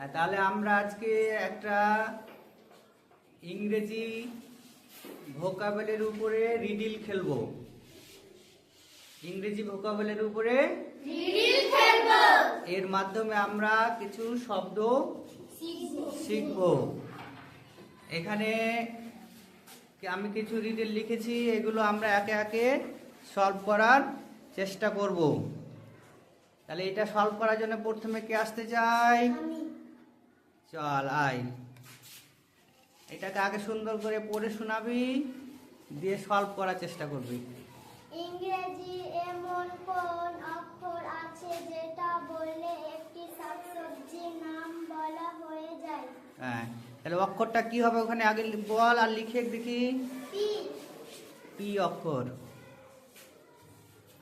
হ্যাঁ, তাহলে আমরা আজকে একটা ইংরেজি ভোকাবেলের উপরে রিডিল খেলব। ইংরেজি ভোকাবেলের উপরে এর মাধ্যমে আমরা কিছু শব্দ শিখব। এখানে আমি কিছু রিডিল লিখেছি এগুলো আমরা একে একে সলভ করার চেষ্টা করব। তাহলে এটা সলভ করার জন্য প্রথমে কে আসতে চাই চল আয়। এটাকে আগে সুন্দর করে পড়ে শোনাবি দিয়ে সলভ করার চেষ্টা করবি। ইংরেজি এমন কোন অক্ষর আছে যেটা বললে একটি শাকসবজির নাম বলা হয়ে যায়? হ্যাঁ তাহলে অক্ষরটা কি হবে ওখানে? আগে বল আর লিখে দেখি। পি। পি অক্ষর।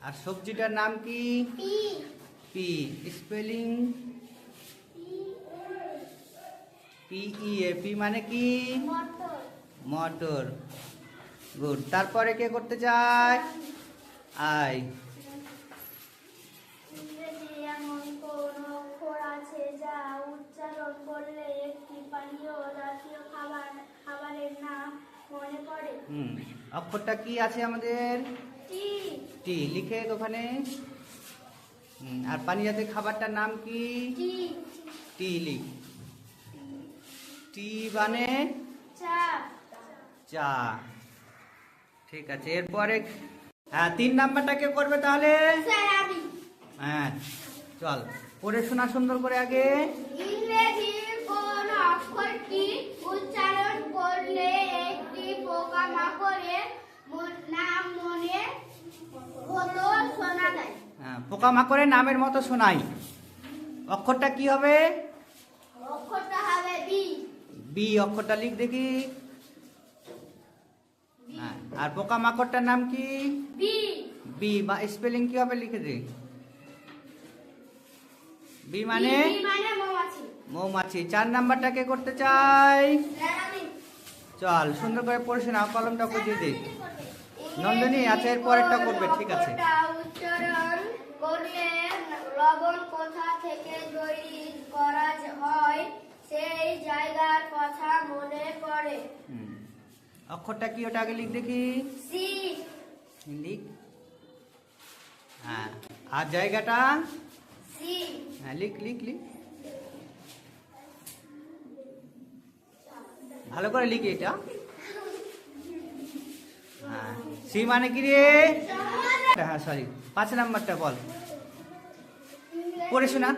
আর সবজিটার নাম কি? P. P. Spelling P E A P মানে কি? মটর গুড তারপরে কে করতে চায়? আই। অক্ষরটা কি আছে আমাদের? টি লিখে ওখানে। আর পানি জাতীয় খাবারটার নাম কি? টি লিখ। টি মানে চা। চা। ঠিক আছে এরপরে হ্যাঁ তিন নাম্বারটা কে করবে তাহলে? হ্যাঁ চল পড়ে শোনা সুন্দর করে আগে। ইংরেজির কোন অক্ষরটি উচ্চারণ করলে একটি পোকামাকড়ের নাম মনে হতো শোনা যায়। হ্যাঁ পোকামাকড়ের নামের মতো শোনাই। অক্ষরটা কি হবে? বি অক্ষরটা লিখ দেখি। হ্যাঁ আর পোকামাকড়টার নাম কি? বি। বি স্পেলিং কি হবে লিখে দে। বি মানে? মানে মৌমাছি। চার নাম্বারটাকে করতে চাই? চল সুন্দর করে পড়ে শোনা কলমটা বুঝিয়ে দে। নন্দিনী, আচ্ছা, এর পরেরটা করবে, ঠিক আছে। লবণ কোথা থেকে তৈরি করা হয়? সেই জায়গার কথা মনে পড়ে। অক্ষরটা কি ওটা আগে লিখ দেখি? সি। লিখ। হ্যাঁ। আর জায়গাটা? সি। হ্যাঁ লিখ লিখ লিখ। ভালো করে লিখি এটা। হ্যাঁ। সি মানে কি রে? হ্যাঁ সরি। পাঁচ নাম্বারটা বল। পড়ে শোনা।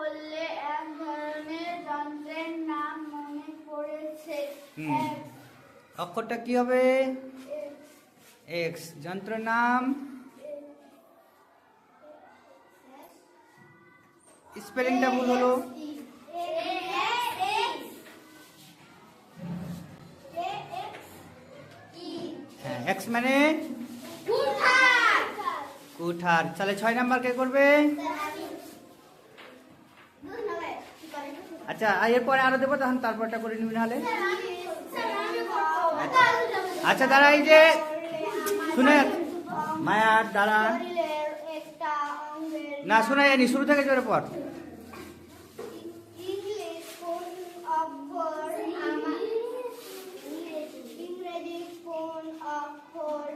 করলে এক ধরনের যন্ত্রের নাম মনে পড়েছে। অক্ষরটা কি হবে? এক্স। যন্ত্রের নাম? স্পেলিংটা ভুল হলো। হ্যাঁ এক্স মানে? কুঠার। কুঠার তাহলে ছয় নাম্বার কে করবে? আচ্ছা এরপরে আরও দেবো তখন তারপরটা করে নিবি নাহলে। আচ্ছা দাঁড়া এই যে শুনে মায়া দাঁড়া। না শোনা যায়নি শুরু থেকে জোরে পর ইংলিশ কোন অক্ষর আমার ইংরেজি কোন অক্ষর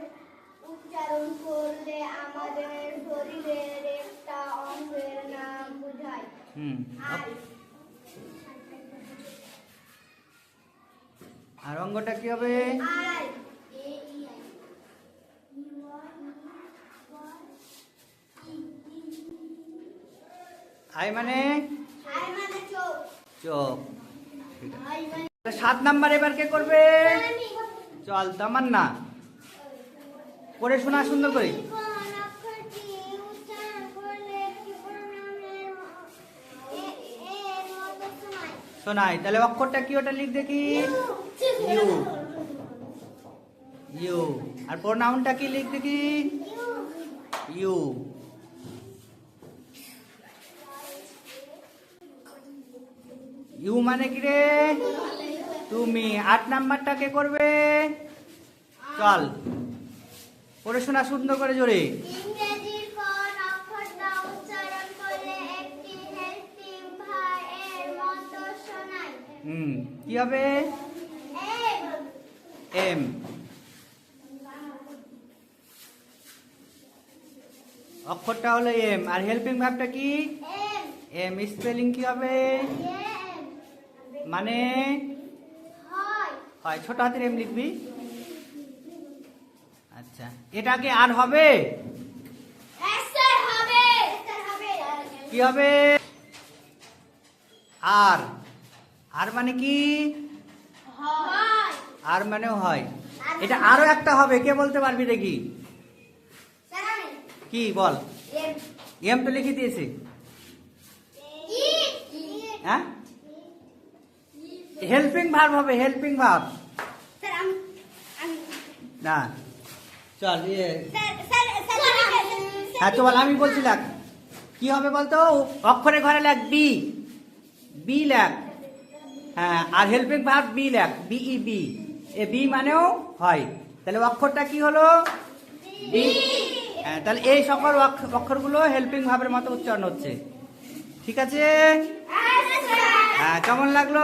উচ্চারণ করলে আমাদের শরীরের একটা অঙ্গের নাম বোঝায় হুম। আর অঙ্গটা কি হবে? আই মানে? চোখ। সাত নাম্বার এবার কে করবে? চল তামান না পড়ে শোনা, সুন্দর করে। শোনাই তাহলে অক্ষরটা কি ওটা লিখ দেখি? ইউ। ইউ। আর প্রোনাউনটা কি লিখ দেখি? ইউ। ইউ মানে কি রে? তুমি। আট নাম্বারটা কে করবে? চল। পড়ে শোনা সুন্দর করে জোরে ইংরেজির কোন অক্ষরটা উচ্চারণ করলে একটি হেসে হুম, কি হবে? এম। অক্ষরটা হলো এম, আর হেল্পিং ভাবটা কি? এম। স্পেলিং কি হবে? মানে? হয়, ছোট হাতের এম লিখবি। আচ্ছা এটাকে আর হবে? কি হবে? আর। আর মানে কি? আর মানেও হয়। এটা আরও একটা হবে কে বলতে পারবি দেখি? কি বল। এম। তো লিখে দিয়েছি। হ্যাঁ? হেল্পিং ভার্ব হবে হেল্পিং ভার্ব না। চল ইয়ে। হ্যাঁ তো বল আমি বলছিলাম কি হবে বলতো? অক্ষরে ঘরে লেখ বি। বি হ্যাঁ আর হেল্পিং ভার্ব বি লেখ বিই বি এ বি মানেও হয়। তাহলে অক্ষরটা কি হলো? বি হ্যাঁ তাহলে এই সকল অক্ষ- অক্ষরগুলো হেল্পিং ভাবের মতো উচ্চারণ হচ্ছে। ঠিক আছে? হ্যাঁ কেমন লাগল?